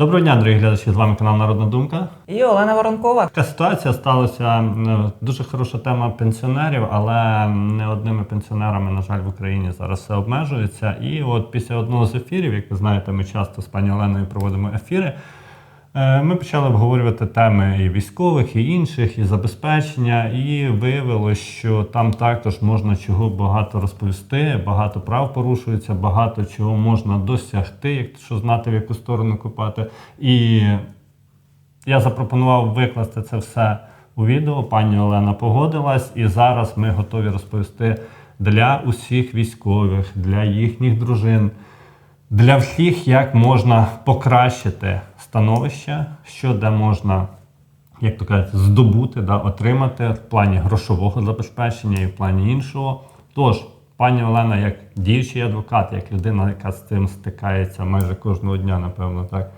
Доброго дня, дорогі глядачі! З вами канал Народна Думка. І Олена Воронкова. Така ситуація сталася. Дуже хороша тема пенсіонерів, але не одними пенсіонерами, на жаль, в Україні зараз все обмежується. І от після одного з ефірів, як ви знаєте, ми часто з пані Оленою проводимо ефіри. Е, Ми почали обговорювати теми і військових, і інших, і забезпечення, і виявилось, що там також можна чого багато розповісти, багато прав порушується, багато чого можна досягти, якщо знати в яку сторону копати. І я запропонував викласти це все у відео. Пані Олена погодилась, і зараз ми готові розповісти для усіх військових, для їхніх дружин, для всіх, як можна покращити становище, що де можна, як то кажуть, здобути, да, отримати в плані грошового забезпечення і в плані іншого. Тож, пані Олена, як діючий адвокат, як людина, яка з цим стикається майже кожного дня, напевно, так.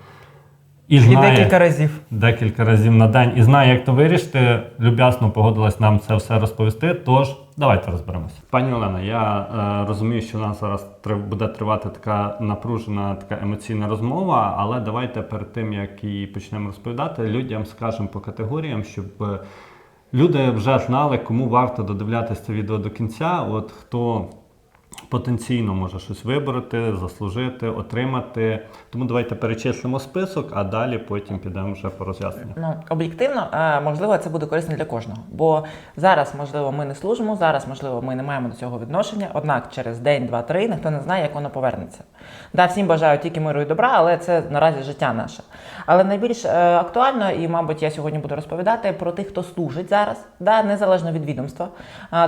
І декілька разів. декілька разів на день і знає, як то вирішити. Люб'ясно погодилась нам це все розповісти. Тож давайте розберемося. Пані Олена, я е, розумію, що у нас зараз трив- буде тривати така напружена, така емоційна розмова. Але давайте перед тим як її почнемо розповідати, людям скажемо по категоріям, щоб е, люди вже знали, кому варто додивлятися це відео до кінця. От хто потенційно може щось вибороти, заслужити, отримати. Тому давайте перечислимо список, а далі потім підемо вже по роз'ясненню. Ну, об'єктивно, е, можливо, це буде корисно для кожного. Бо зараз, можливо, ми не служимо, зараз, можливо, ми не маємо до цього відношення. Однак через день, два, три ніхто не знає, як воно повернеться. Да, всім бажаю тільки миру і добра, але це наразі життя наше. Але найбільш е, актуально, і, мабуть, я сьогодні буду розповідати про тих, хто служить зараз, да, незалежно від відомства.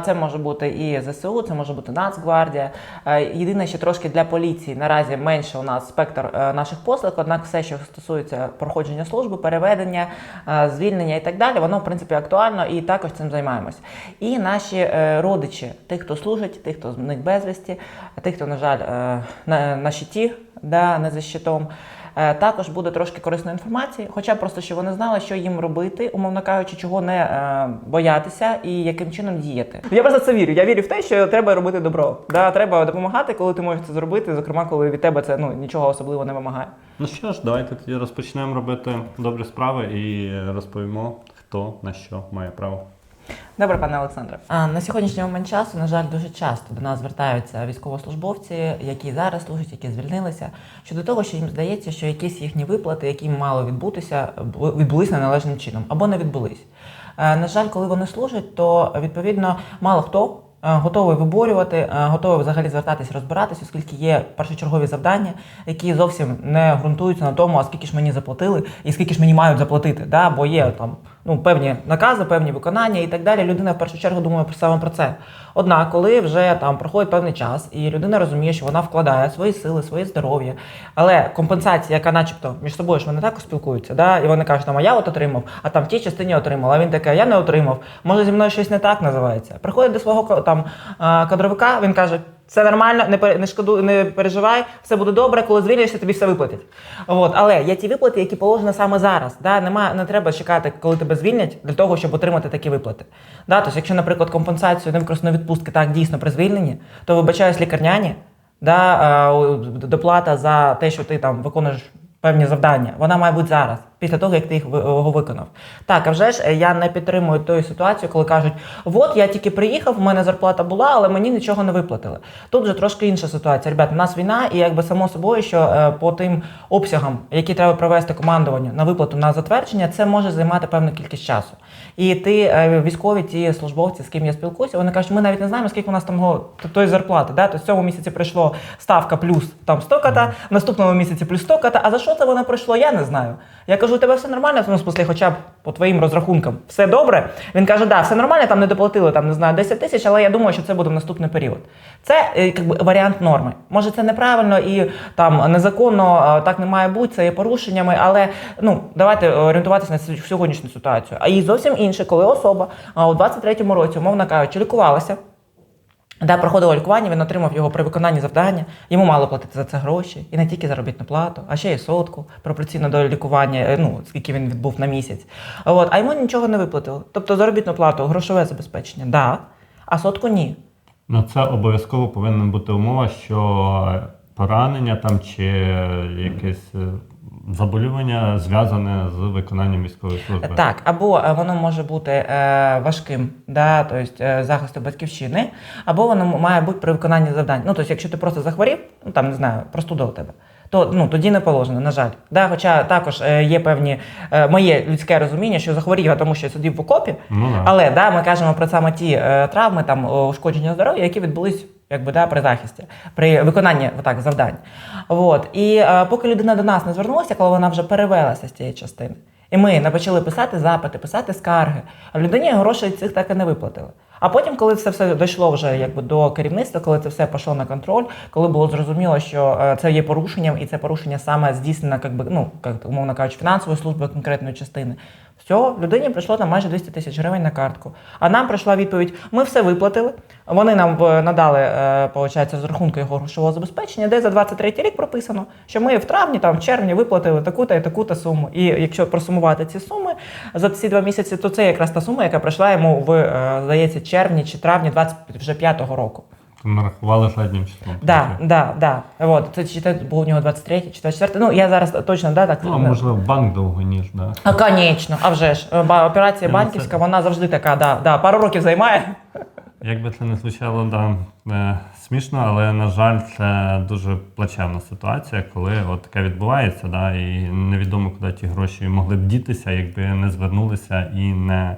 Це може бути і ЗСУ, це може бути Нацгвардія. Е, Єдине, що трошки для поліції наразі менше у нас спектр е, наших послуг, однак все, що стосується проходження служби, переведення, е, звільнення і так далі, воно в принципі актуально і також цим займаємось. І наші родичі, тих, хто служить, тих, хто зник безвісті, тих, хто, на жаль, на щиті, да, не за щитом. Е, Також буде трошки корисної інформації, хоча просто щоб вони знали, що їм робити, умовно кажучи, чого не е, боятися і яким чином діяти. Я просто це вірю. Я вірю в те, що треба робити добро. Да, треба допомагати, коли ти можеш це зробити. Зокрема, коли від тебе це ну нічого особливо не вимагає. Ну що ж, давайте тоді розпочнемо робити добрі справи і розповімо, хто на що має право. Добре, пане Олександре. На сьогоднішній момент часу, на жаль, дуже часто до нас звертаються військовослужбовці, які зараз служать, які звільнилися, щодо того, що їм здається, що якісь їхні виплати, які мали відбутися, бу- відбулись неналежним чином або не відбулись. Е, На жаль, коли вони служать, то відповідно мало хто. е, Готовий виборювати, е, готовий взагалі звертатись, розбиратись, оскільки є першочергові завдання, які зовсім не ґрунтуються на тому, а скільки ж мені заплатили і скільки ж мені мають заплатити. Да? Бо є там ну, певні накази, певні виконання і так далі. Людина в першу чергу думає саме про це. Однак, коли вже там проходить певний час, і людина розуміє, що вона вкладає свої сили, своє здоров'я, але компенсація, яка, начебто, між собою ж вони також спілкуються, да? і вони кажуть, там, а я от отримав, а там в тій частині отримав. А він такий, я не отримав. Може, зі мною щось не так називається. Приходить до свого там кадровика, він каже. Все нормально, не пер- не шкоду, не переживай, все буде добре, коли звільнишся, тобі все виплатять. От, але є ті виплати, які положені саме зараз. Да? Нема, не треба чекати, коли тебе звільнять, для того, щоб отримати такі виплати. Да? Тобто, якщо, наприклад, компенсацію невикористаної відпустки так дійсно при звільненні, то вибачаюсь лікарняні, да, доплата за те, що ти там виконуєш певні завдання, вона має бути зараз, після того, як ти їх його виконав. Так, а вже ж е, я не підтримую ту ситуацію, коли кажуть, от я тільки приїхав, в мене зарплата була, але мені нічого не виплатили. Тут вже трошки інша ситуація. Ребята, у нас війна, і якби само собою, що е, по тим обсягам, які треба провести командуванню на виплату на затвердження, це може займати певну кількість часу. І ти е, військові, ті службовці, з ким я спілкуюся, вони кажуть, ми навіть не знаємо, скільки у нас там тої зарплати. Да? Тобто в цьому місяці прийшло ставка плюс там 100 ката, в наступному місяці плюс 100 ката. А за що це воно прийшло? Я не знаю. Я кажу, у тебе все нормально, в тому смислі, хоча б по твоїм розрахункам, все добре. Він каже, да, все нормально, там не доплатили там, не знаю, 10 тисяч, але я думаю, що це буде в наступний період. Це е, якби, варіант норми. Може, це неправильно і там незаконно, е, так не має бути, це є порушеннями, але ну давайте орієнтуватися на сьогоднішню ситуацію. А і зовсім інше, коли особа у 23-му році, умовно кажучи, лікувалася. Де проходило лікування, він отримав його при виконанні завдання. Йому мало платити за це гроші, і не тільки заробітну плату, а ще й сотку пропорційно до лікування, е, ну скільки він відбув на місяць. От, а йому нічого не виплатили. Тобто заробітну плату, грошове забезпечення, да, а сотку ні. На це обов'язково повинна бути умова, що поранення там чи якесь е, заболювання зв'язане з виконанням військової служби. Так, або е, воно може бути е, важким, да, тобто е, захисту батьківщини, або воно має бути при виконанні завдань. Ну, тобто, якщо ти просто захворів, ну там не знаю, простуда у тебе. То ну тоді не положено, на жаль. Да, хоча також е, є певні е, моє людське розуміння, що захворів, тому що я сидів в окопі. Ну, да. Але да, ми кажемо про саме ті е, травми, там ушкодження здоров'я, які відбулись якби да, при захисті, при виконанні так, завдань. От. І е, поки людина до нас не звернулася, коли вона вже перевелася з цієї частини. І ми не почали писати запити, писати скарги, а людині грошей цих так і не виплатили. А потім, коли це все дійшло вже якби до керівництва, коли це все пішло на контроль, коли було зрозуміло, що е, це є порушенням, і це порушення саме здійснено, якби, ну, як умовно кажучи, фінансової служби конкретної частини. Все, людині прийшло там майже 200 тисяч гривень на картку. А нам прийшла відповідь: ми все виплатили. Вони нам е, надали, е, получається, з рахунку його грошового забезпечення, де за 23 рік прописано, що ми в травні, там в червні виплатили таку-то і таку-то суму. І якщо просумувати ці суми за ці два місяці, то це якраз та сума, яка прийшла йому в е, здається червні чи травні 25-го року. Нарахували жаднім числом. Да, да, да. От це чи це був у нього 23 чи 24. Ну я зараз точно да так. Ну, а можливо, банк довго ніж, да. А, конечно, а вже ж. Е, Операція Ну, банківська, вона завжди така, да, да, пару років займає. Як би це не звучало, да, е, смішно, але на жаль, це дуже плачевна ситуація, коли от таке відбувається, да, і невідомо, куди ті гроші могли б дітися, якби не звернулися і не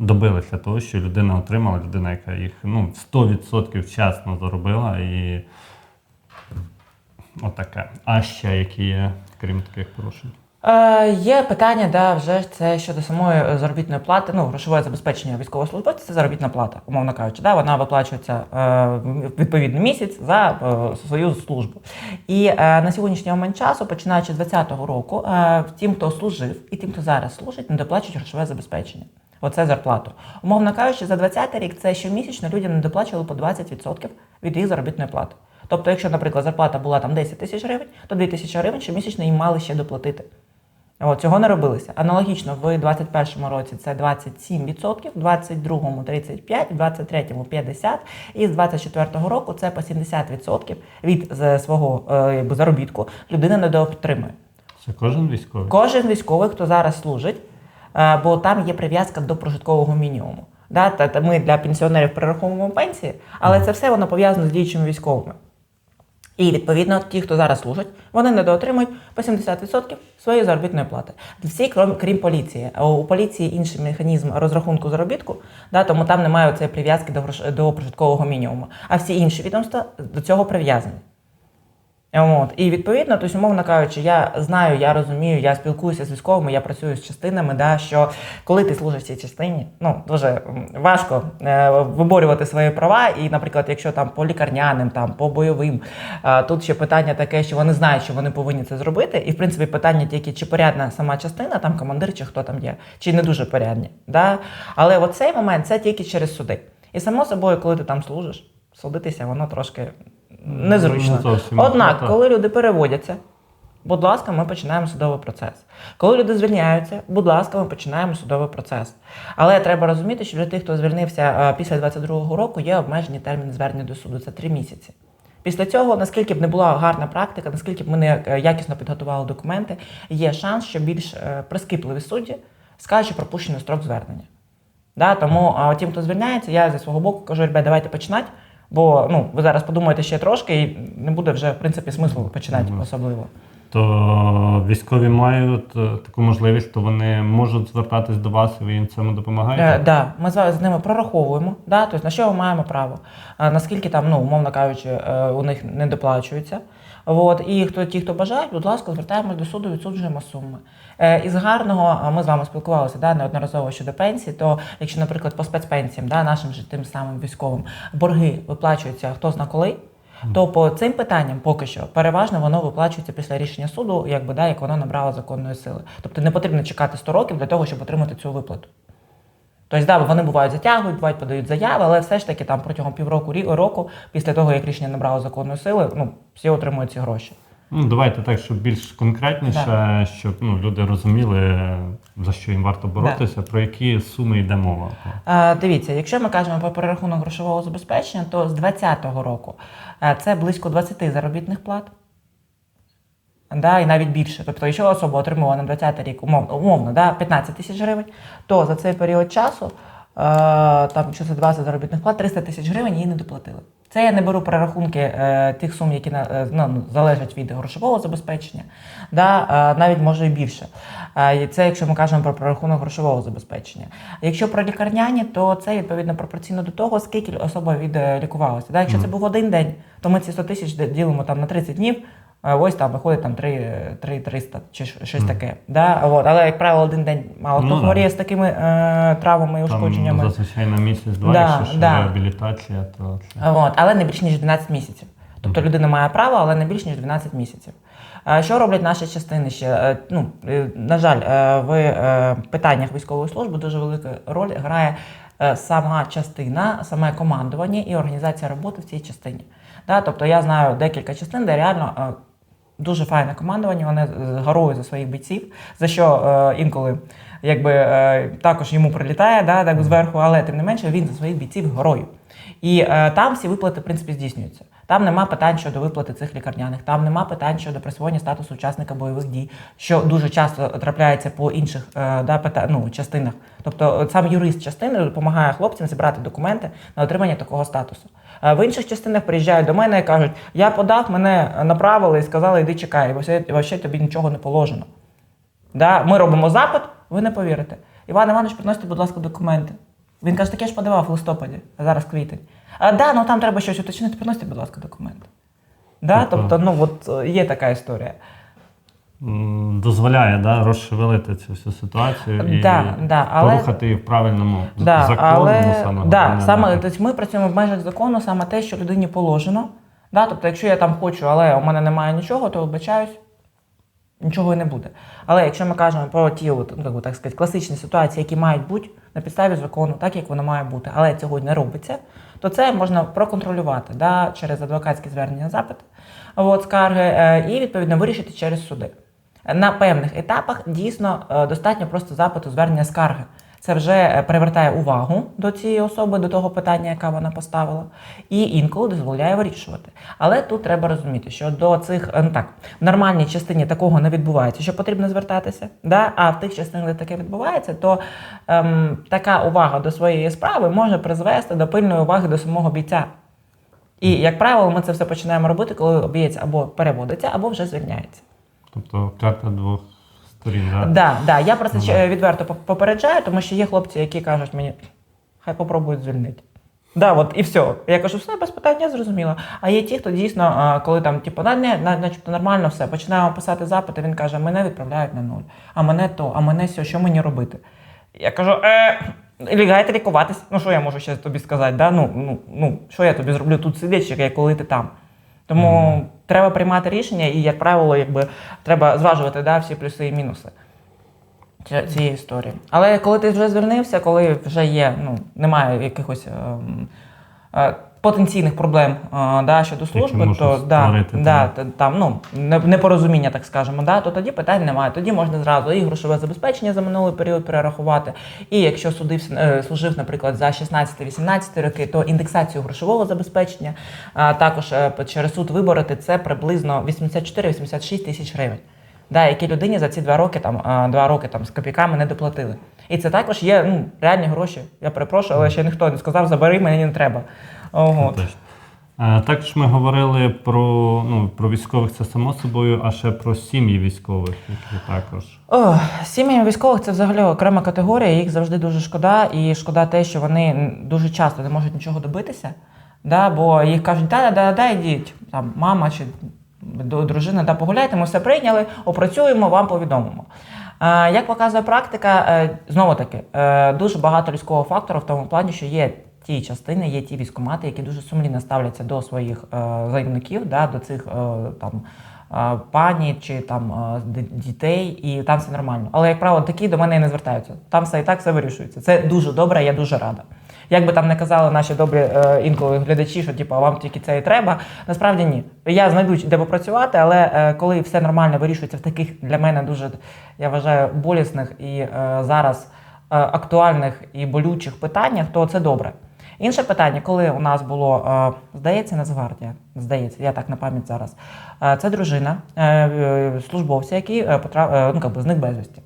добилися того, що людина отримала, людина, яка їх ну, 100% вчасно заробила, і отаке. А ще які є, крім таких порушень? Е, є питання, да, вже це щодо самої заробітної плати, ну, грошове забезпечення військовослужбовця це заробітна плата, умовно кажучи. Да, вона виплачується е, в відповідний місяць за е, свою службу. І е, на сьогоднішній момент часу, починаючи з 2020 року, е, тим, хто служив, і тим, хто зараз служить, не доплачують грошове забезпечення. Оце зарплату. Умовно кажучи, за 20-й рік це щомісячно людям не доплачували по 20% від їх заробітної плати. Тобто, якщо, наприклад, зарплата була там 10 тисяч гривень, то 2 тисячі гривень щомісячно їм мали ще доплатити. От, цього не робилося. Аналогічно, в 2021 році це 27%, в 2022 – 35%, в 2023 – 50%, і з 2024 року це по 70% від свого е, заробітку людина недоотримує. Це кожен військовий? Кожен військовий, хто зараз служить, бо там є прив'язка до прожиткового мінімуму. Да? Та, ми для пенсіонерів перераховуємо пенсії, але це все воно пов'язано з діючими військовими. І відповідно, ті, хто зараз служать, вони недоотримують по 70% своєї заробітної плати. Всі, крім, крім поліції. У поліції інший механізм розрахунку заробітку, да, тому там немає цієї прив'язки до, до прожиткового мінімуму. А всі інші відомства до цього прив'язані. От. І відповідно, тобто, умовно кажучи, я знаю, я розумію, я спілкуюся з військовими, я працюю з частинами, да, що коли ти служиш в цій частині, ну дуже важко е, виборювати свої права. І, наприклад, якщо там по лікарняним, там по бойовим, е, тут ще питання таке, що вони знають, що вони повинні це зробити. І в принципі питання тільки, чи порядна сама частина, там командир, чи хто там є, чи не дуже порядні. Да? Але от цей момент це тільки через суди. І само собою, коли ти там служиш, судитися, воно трошки незручно. Не зовсім. Однак, Ну, коли люди переводяться, будь ласка, ми починаємо судовий процес. Коли люди звільняються, будь ласка, ми починаємо судовий процес. Але треба розуміти, що для тих, хто звільнився е, після 22-го року, є обмежені терміни звернення до суду. Це три місяці. Після цього, наскільки б не була гарна практика, наскільки б ми не е, якісно підготували документи, є шанс, що більш е, прискіпливі судді скажуть, що пропущено строк звернення. Да, тому а, тим, хто звільняється, я зі свого боку кажу, ребят, давайте починати, бо ну, ви зараз подумаєте ще трошки, і не буде вже в принципі смислу починати Мгм. особливо. То військові мають е, таку можливість, то вони можуть звертатись до вас, і ви їм цьому допомагаєте? Е, да, ми з з ними прораховуємо, да, тобто на що ми маємо право, а, наскільки там, ну, умовно кажучи, е, у них не доплачується. От, і хто, ті, хто бажають, будь ласка, звертаємось до суду, відсуджуємо суми. Е, із гарного, ми з вами спілкувалися да, неодноразово щодо пенсії, то якщо, наприклад, по спецпенсіям, да, нашим же тим самим військовим, борги виплачуються хто зна коли, то по цим питанням поки що переважно воно виплачується після рішення суду, якби да, як воно набрало законної сили. Тобто не потрібно чекати 100 років для того, щоб отримати цю виплату. Тобто, да, вони бувають затягують, бувають подають заяви, але все ж таки там протягом півроку року, після того, як рішення набрало законної сили, ну, всі отримують ці гроші. Ну, давайте так, щоб більш конкретніше, щоб ну, люди розуміли, за що їм варто боротися, про які суми йде мова. Е, дивіться, якщо ми кажемо про перерахунок грошового забезпечення, то з 2020 року е, це близько 20 заробітних плат. Да, і навіть більше. Тобто, якщо особа отримувала на 20 рік умовно, умовно да, 15 тисяч гривень, то за цей період часу, е, там, якщо це 20 заробітних плат, 300 тисяч гривень їй не доплатили. Це я не беру перерахунки е, тих сум, які на- е, ну, ну, залежать від грошового забезпечення, да, е, навіть може і більше. Е, це якщо ми кажемо про прорахунок грошового забезпечення. Якщо про лікарняні, то це відповідно пропорційно до того, скільки особа відлікувалася. Да, якщо це був один день, то ми ці 100 тисяч ділимо там на 30 днів. Ось там виходить там 3, 3 300 чи щось таке. Да? От. Але, як правило, один день мало хто Ну, да. хворіє з такими е, травмами і ушкодженнями. Там зазвичай на місяць-два, Да, якщо да. реабілітація, то це. От, але не більш ніж 12 місяців. Тобто людина має право, але не більш ніж 12 місяців. Що роблять наші частини ще? Е, Ну, е, на жаль, е, в питаннях військової служби дуже велику роль грає сама частина, саме командування і організація роботи в цій частині. Да? Тобто я знаю декілька частин, де реально дуже файне командування, вони гарують за своїх бійців, за що е, інколи якби, е, також йому прилітає да, так зверху, але тим не менше він за своїх бійців горою. І е, там всі виплати, в принципі, здійснюються. Там нема питань щодо виплати цих лікарняних, там нема питань щодо присвоєння статусу учасника бойових дій, що дуже часто трапляється по інших е, да, ну, частинах. Тобто, сам юрист частини допомагає хлопцям зібрати документи на отримання такого статусу. Е, В інших частинах приїжджають до мене і кажуть: я подав, мене направили і сказали, йди чекай, бо все- тобі нічого не положено. Да? Ми робимо запит, ви не повірите. Іван Іванович, приносите, будь ласка, документи. Він каже, так я ж подавав в листопаді, а зараз квітень. А да, ну там треба щось уточнити, приносите, будь ласка, документи. Да? Тобто- Тобто, ну от е, є така історія. М, Дозволяє да, розшевелити цю всю ситуацію і Да, да, але- порухати її в правильному з- Да, законному але, саме да, головне, саме, напрямку. тобто ми працюємо в межах закону, саме те, що людині положено. Да? Тобто, якщо я там хочу, але у мене немає нічого, то вибачаюсь, нічого і не буде. Але якщо ми кажемо про ті, от, ну, як би так сказати, класичні ситуації, які мають бути на підставі закону, так як воно має бути, але цього не робиться, то це можна проконтролювати да, через адвокатські звернення запити, от, скарги, е, і відповідно вирішити через суди. На певних етапах дійсно е, достатньо просто запиту звернення скарги. Це вже е, привертає увагу до цієї особи, до того питання, яке вона поставила, і інколи дозволяє вирішувати. Але тут треба розуміти, що до цих е, ну так в нормальній частині такого не відбувається, що потрібно звертатися. Да? А в тих частинах, де таке відбувається, то ем, така увага до своєї справи може призвести до пильної уваги до самого бійця. І, як правило, ми це все починаємо робити, коли бієць або переводиться, або вже звільняється. Тобто карта двох сторін. Да? Да, да, я про це ще відверто попереджаю, тому що є хлопці, які кажуть мені, хай попробують звільнити. Да, от і все. Я кажу, все без питань, я зрозуміла. А є ті, хто дійсно, коли там, типу, на, не, на- начебто нормально все, починаємо писати запити, він каже, мене відправляють на нуль, а мене то, а мене сьо, що мені робити? Я кажу, е, лягайте лікуватись. Ну, що я можу ще тобі сказати? Да? Ну, ну, ну, що я тобі зроблю тут сидячи, коли ти там. Тому треба приймати рішення, і, як правило, якби треба зважувати да, всі плюси і мінуси ці- цієї історії. Але коли ти вже звільнився, коли вже є, ну, немає якихось ем, потенційних проблем е, да, щодо служби, то да, да, там ну, непорозуміння, так скажемо, да, то тоді питань немає. Тоді можна зразу і грошове забезпечення за минулий період перерахувати. І якщо судився, е, служив, наприклад, за 16-18 роки, то індексацію грошового забезпечення а також е, через суд вибороти це приблизно 84-86 тисяч гривень. Да, які людині за ці два роки там два роки там з копійками не доплатили. І це також є ну, реальні гроші. Я перепрошую, але ще ніхто не сказав, забери, мені не треба. Ого. Е, Також ми говорили про, ну, про військових, це само собою, а ще про сім'ї військових, які також. О, сім'ям військових це взагалі окрема категорія, їх завжди дуже шкода, і шкода те, що вони дуже часто не можуть нічого добитися. Да, бо їх кажуть, да, да, да, йдіть, там, мама чи дружина, да, погуляйте, ми все прийняли, опрацюємо, вам повідомимо. Е, як показує практика, е, знову таки, е, дуже багато людського фактору в тому плані, що є ті частини, є ті військомати, які дуже сумлінно ставляться до своїх заявників, да, до цих там пані чи там дітей, і там все нормально. Але, як правило, такі до мене і не звертаються. Там все і так все вирішується. Це дуже добре, я дуже рада. Як би там не казали наші добрі е, інколи глядачі, що типу, вам тільки це і треба. Насправді ні. Я знайду де попрацювати, але е, коли все нормально вирішується в таких для мене дуже я вважаю болісних і е, зараз е, актуальних і болючих питаннях, то це добре. Інше питання, коли у нас було, е, здається, Нацгвардія, здається, я так на пам'ять зараз. Е, Це дружина е, службовця, який потрап, е, ну, как би, зник безвісті.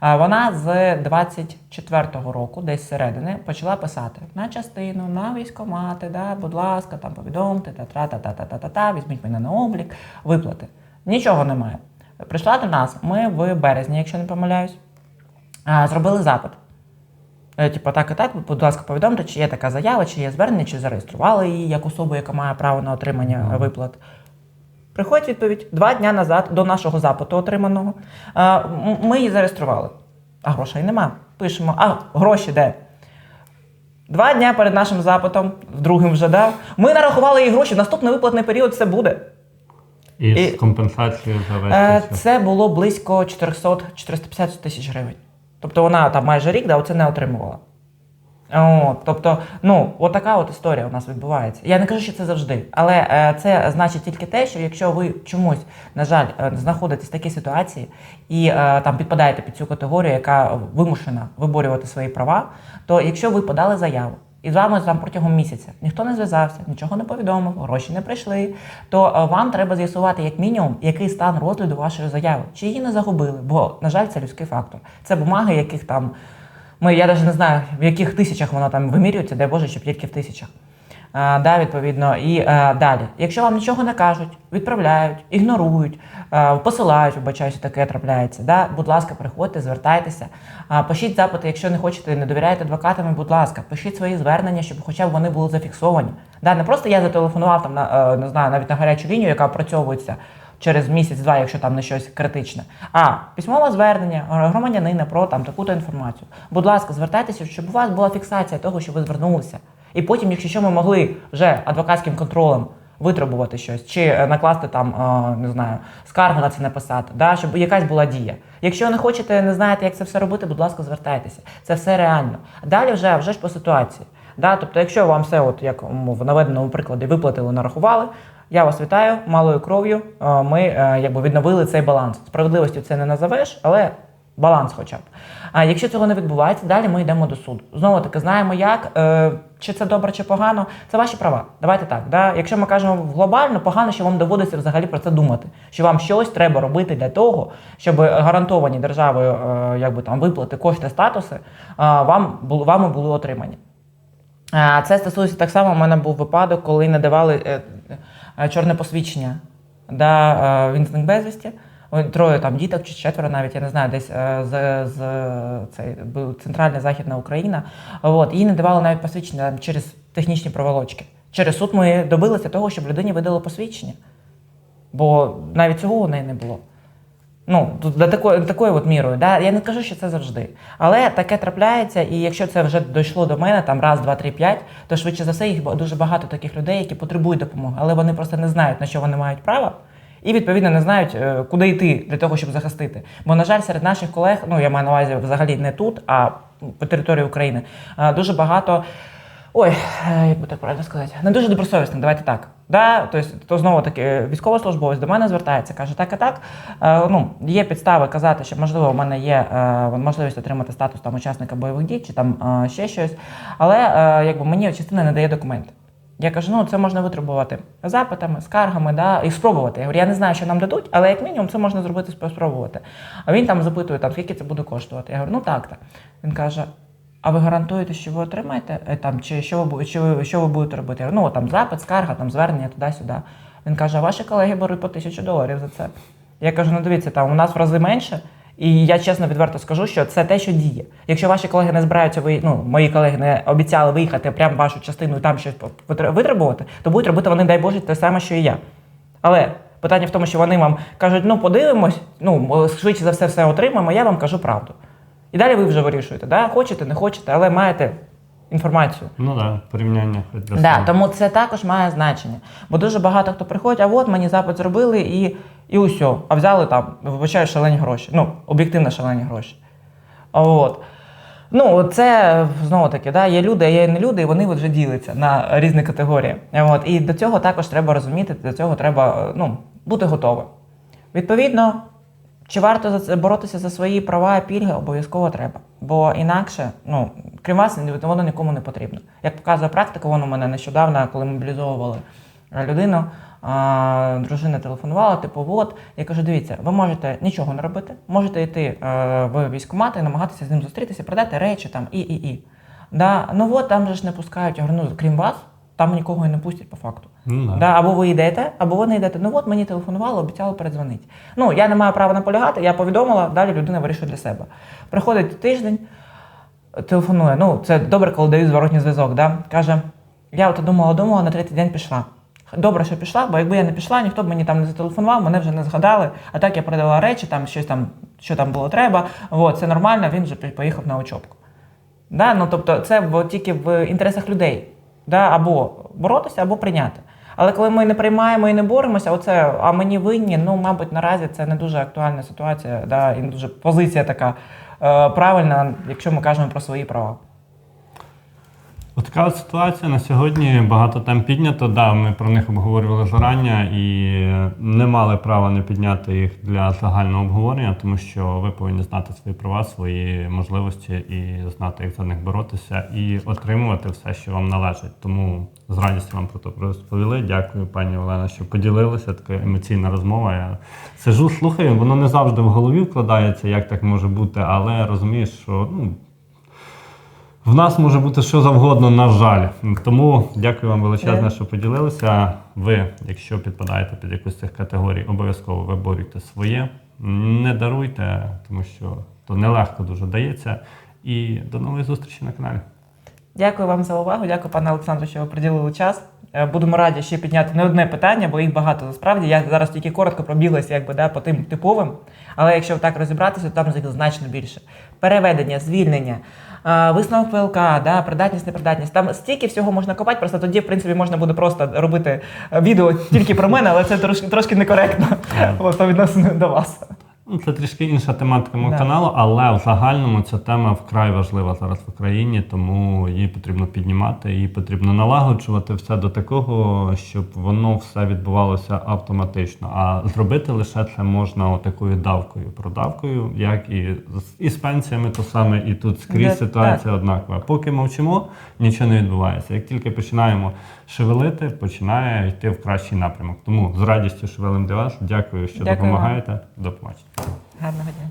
Вона з 24-го року, десь середини, почала писати на частину, на військомати, да, будь ласка, там повідомте, та-та-та-та-та-та-та, візьміть мене на облік, виплати. Нічого немає. Прийшла до нас, ми в березні, якщо не помиляюсь, зробили запит. Е, типу, так і так, будь ласка, повідомте, чи є така заява, чи є звернення, чи зареєстрували її як особу, яка має право на отримання виплат. Приходить відповідь два дня назад до нашого запиту отриманого. Е, Ми її зареєстрували. А грошей нема. Пишемо, а гроші де? Два дня перед нашим запитом, другим вже дав. Ми нарахували їй гроші, наступний виплатний період це буде. І, І- з компенсацією за весь Е. Це було близько 400-450 тисяч гривень. Тобто вона там майже рік да, оце не отримувала. От, тобто, ну, отака от історія у нас відбувається. Я не кажу, що це завжди, але е, це значить тільки те, що якщо ви чомусь, на жаль, е, знаходитесь в такій ситуації і е, там підпадаєте під цю категорію, яка вимушена виборювати свої права, то якщо ви подали заяву і з вами там протягом місяця ніхто не зв'язався, нічого не повідомив, гроші не прийшли, то е, вам треба з'ясувати як мінімум, який стан розгляду вашої заяви, чи її не загубили, бо на жаль, це людський фактор. Це бумаги, яких там. Ми, я навіть не знаю, в яких тисячах воно там вимірюється, дай Боже, щоб тільки в тисячах. А, да, відповідно, і а, далі. Якщо вам нічого не кажуть, відправляють, ігнорують, а, посилають, вибачаюся, таке трапляється. Да? Будь ласка, приходьте, звертайтеся, а, пишіть запити, якщо не хочете, не довіряєте адвокатам, будь ласка, пишіть свої звернення, щоб хоча б вони були зафіксовані. Да? Не просто я зателефонував там на е, не знаю, навіть на гарячу лінію, яка опрацьовується через місяць-два, якщо там не щось критичне. А письмове звернення громадянина про там таку-то інформацію. Будь ласка, звертайтеся, щоб у вас була фіксація того, що ви звернулися. І потім, якщо що, ми могли вже адвокатським контролем витребувати щось, чи е, накласти там, е, не знаю, скаргу на це написати, да, щоб якась була дія. Якщо не хочете, не знаєте, як це все робити, будь ласка, звертайтеся. Це все реально. Далі вже, вже ж по ситуації. Да? Тобто, якщо вам все, от як в наведеному прикладі, виплатили, нарахували, я вас вітаю, малою кров'ю. е, Ми е, якби відновили цей баланс. Справедливості це не назовеш, але баланс хоча б. А якщо цього не відбувається, далі ми йдемо до суду. Знову таки, знаємо як, е, чи це добре, чи погано. Це ваші права. Давайте так. Да? Якщо ми кажемо глобально, погано, що вам доводиться взагалі про це думати. Що вам щось треба робити для того, щоб гарантовані державою якби там виплати, кошти, статуси вам вами були отримані. Це стосується так само. У мене був випадок, коли не давали е, чорне посвідчення. Да, е, він зник безвісті. Троє там діток чи четверо навіть, я не знаю, десь е, з, з цей, центральна західна Україна. От, їй не давали навіть посвідчення там, через технічні проволочки. Через суд ми добилися того, щоб людині видали посвідчення. Бо навіть цього у неї не було. Ну, до такої, такою от мірою. Да? Я не кажу, що це завжди. Але таке трапляється, і якщо це вже дійшло до мене, там раз, два, три, п'ять, то швидше за все їх дуже багато таких людей, які потребують допомоги, але вони просто не знають, на що вони мають право. І відповідно не знають, е, куди йти для того, щоб захистити. Бо, на жаль, серед наших колег, ну я маю на увазі взагалі не тут, а по території України, е, дуже багато. Ой, е, як би так правильно сказати, не дуже добросовісних, давайте так. Да? Тобто, то знову таки е, військовослужбовець до мене звертається, каже, так і так. Е, ну, є підстави казати, що можливо у мене є е, можливість отримати статус там учасника бойових дій чи там е, ще щось. Але е, якби мені частина не дає документи. Я кажу, ну це можна витребувати запитами, скаргами, да, і спробувати. Я говорю, я не знаю, що нам дадуть, але як мінімум це можна зробити спробувати. А він там запитує, там, скільки це буде коштувати. Я говорю, ну так так. Він каже: а ви гарантуєте, що ви отримаєте е, там, чи що ви, що ви, що ви будете робити? Ну там запит, скарга, там звернення туди-сюди. Він каже, а ваші колеги беруть по тисячу доларів за це. Я кажу, ну дивіться, там у нас в рази менше. І я чесно відверто скажу, що це те, що діє. Якщо ваші колеги не збираються, ви ну мої колеги не обіцяли виїхати прямо в вашу частину і там щось витребувати, то будуть робити вони, дай Боже, те саме, що і я. Але питання в тому, що вони вам кажуть, ну подивимось, ну швидше за все все отримаємо, я вам кажу правду. І далі ви вже вирішуєте, да? хочете, не хочете, але маєте інформацію. Ну так, да, порівняння Да, тому це також має значення. Бо дуже багато хто приходить, а от мені запит зробили і, і усьо. А взяли там, вибачаю, шалені гроші. Ну, об'єктивно шалені гроші. От. Ну, це знову таки, да, є люди, а є не люди, і вони вже діляться на різні категорії. От. І до цього також треба розуміти, до цього треба ну, бути готовим. Відповідно, чи варто за це боротися за свої права пільги, обов'язково треба. Бо інакше, ну, Крім вас, воно нікому не потрібно. Як показує практика, воно мене нещодавно, коли мобілізовували е, людину, а, дружина телефонувала, типу, от, я кажу, дивіться, ви можете нічого не робити, можете йти е, в військкомат і намагатися з ним зустрітися, продати речі там і, і, і. Да, ну от там же ж не пускають. Я говорю, ну крім вас, там нікого і не пустять по факту. Ну, да. Або ви йдете, або ви не йдете. Ну от мені телефонували, обіцяли передзвонити. Ну, я не маю права наполягати, я повідомила, далі людина вирішує для себе. Приходить тиждень, телефонує. Ну, це добре, коли дають зворотній зв'язок. Да? Каже: я от думала, думала, на третій день пішла. Добре, що пішла, бо якби я не пішла, ніхто б мені там не зателефонував, мене вже не згадали. А так я передала речі, там щось там, що там було треба. От, це нормально, він вже поїхав на учобку. Да? Ну, тобто, це тільки в інтересах людей. Да? Або боротися, або прийняти. Але коли ми не приймаємо і не боремося, оце, а мені винні, ну, мабуть, наразі це не дуже актуальна ситуація, да? і не дуже позиція така е, правильна, якщо ми кажемо про свої права. От така от ситуація на сьогодні багато тем піднято. Да, ми про них обговорювали зарання і не мали права не підняти їх для загального обговорення, тому що ви повинні знати свої права, свої можливості і знати, як за них боротися, і отримувати все, що вам належить. Тому з радістю вам про це розповіли. Дякую, пані Олена, що поділилися. Така емоційна розмова. Я сижу, слухаю, воно не завжди в голові вкладається, як так може бути, але розумієш, що ну. В нас може бути що завгодно, на жаль. Тому дякую вам величезне, що поділилися. Ви, якщо підпадаєте під якусь з цих категорій, обов'язково виборюйте своє. Не даруйте, тому що то нелегко дуже дається. І до нової зустрічі на каналі. Дякую вам за увагу. Дякую, пане Олександру, що ви приділили час. Е, Будемо раді ще підняти не одне питання, бо їх багато насправді. Я зараз тільки коротко пробіглася якби, да, по тим типовим. Але якщо так розібратися, то там значно більше. Переведення, звільнення, е, висновок ВЛК, да, придатність, непридатність. Там стільки всього можна копати, просто тоді, в принципі, можна буде просто робити е, відео тільки про мене, але це трошки, трошки некоректно по відношенню до вас. Ну, це трішки інша тематика мого Да. каналу, але в загальному ця тема вкрай важлива зараз в Україні, тому її потрібно піднімати, її потрібно налагоджувати все до такого, щоб воно все відбувалося автоматично. А зробити лише це можна такою давкою. Продавкою, як і з і з пенсіями, то саме, і тут скрізь Да, ситуація однакова. Поки мовчимо, нічого не відбувається. Як тільки починаємо шевелити, починає йти в кращий напрямок. Тому з радістю шевелим для вас. Дякую, що Дякую вам. допомагаєте. До побачення. Гарного дня.